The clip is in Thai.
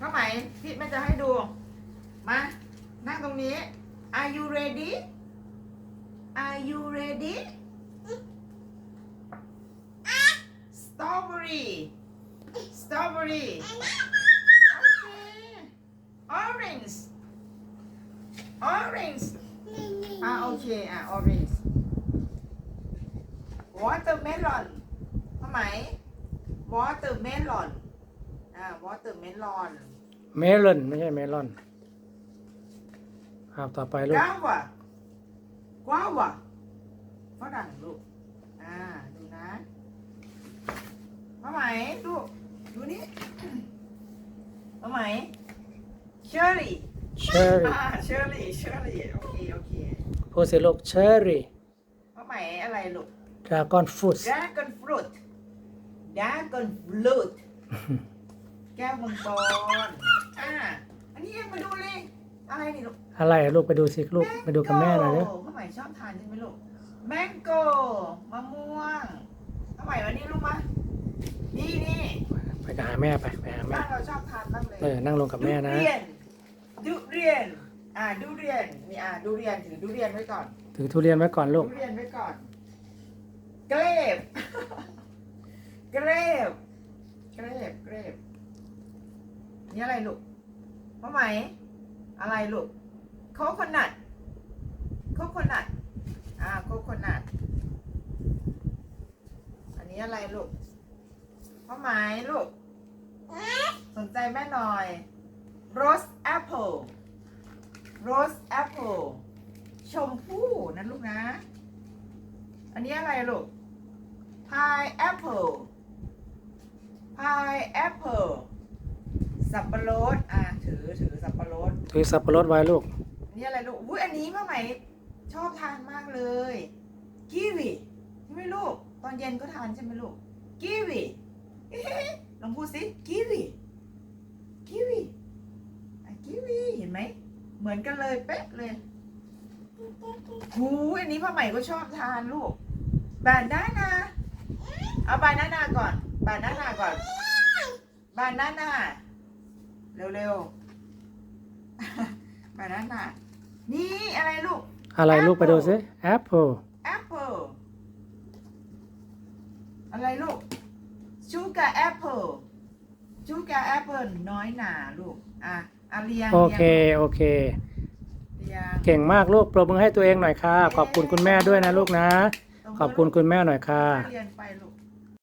ก็ไหมพี่แม่จะให้ดู มา นั่งตรงนี้ Are you ready Are you ready Strawberry Strawberry Okay Orange Orange อ่าโอเคอ่า Orange Watermelon ทำไม Watermelon อ่า Watermelon เมลอนไม่ใช่เมลอนครับต่อไปลูก Guava Guava ฝรั่งลูก อ่า ดูนะมาไหมลูกดูนี่มาไหม Cherry เชอร์รี่อ่า Cherry Cherry โอเคโอเคพูดสิลูกเชอร์รี่มาไหมอะไรลูก ดราก้อนฟรุต Dragon Fruit Dragon Fruit แก้วมังกรอ่าอันนี้มาดูเลยอะไรนี่ลูกอะไรอะลูกไปดูสิลูกไปดูกับแม่หน่อยเร็วข้าวใหม่ชอบทานใช่ไหมลูกแมงโกมะม่วงข้าวใหม่วันนี้ลูกมานี่นี่ไปกับหาแม่ไปไปหาแม่บ้านเราชอบทานมากเลยเออนั่งลงกับแม่นะดุเรียนดุเรียน อ่าดุเรียนนี่อ่าดุเรียนถือดุเรียนไว้ก่อนถือทุเรียนไว้ก่อนลูกดุเรียนไว้ก่อนเกรบเกรบเกรบเกรบ นี่อะไรลูกข้าวใหม่อะไรลูกโคโคนัทโคโคนัทอ่าโคโคนัทอันนี้อะไรลูกข้าวไหมลูก สนใจแม่หน่อย rose apple rose apple ชมพู่นะลูกนะ อันนี้อะไรลูก pie apple pie apple สับปะรดอ่าถือถือสับปะรดถือสับปะรดไว้ลูกอันนี้อะไรลูกอุ้ยอันนี้มาใหม่ชอบทานมากเลยกีวีใช่ไหมลูก ตอนเย็นก็ทานใช่ไหมลูกกีวีเอ๊ะลองพูดสิกีวีกีวีอะกีวีเห็นไหมเหมือนกันเลยเป๊ะเลยหูยอันนี้พ่อใหม่ก็ชอบทานลูก บานนานาเอาบานนานาก่อน บานนานาก่อน บานนานา เร็วๆบานาน่านี่อะไรลูก อะไรลูกไปดูสิแอปเปิล apple อะไรลูก sugar apple sugar apple น้อยหนาลูก อะอาเรียงโอเค โอเค เรียงเก่งมากลูกปรบมือให้ตัวเองหน่อยค่ะ ขอบคุณคุณแม่ด้วยนะลูกนะตรงขอบคุณคุณแม่หน่อยค่ะ เรียนไปลูก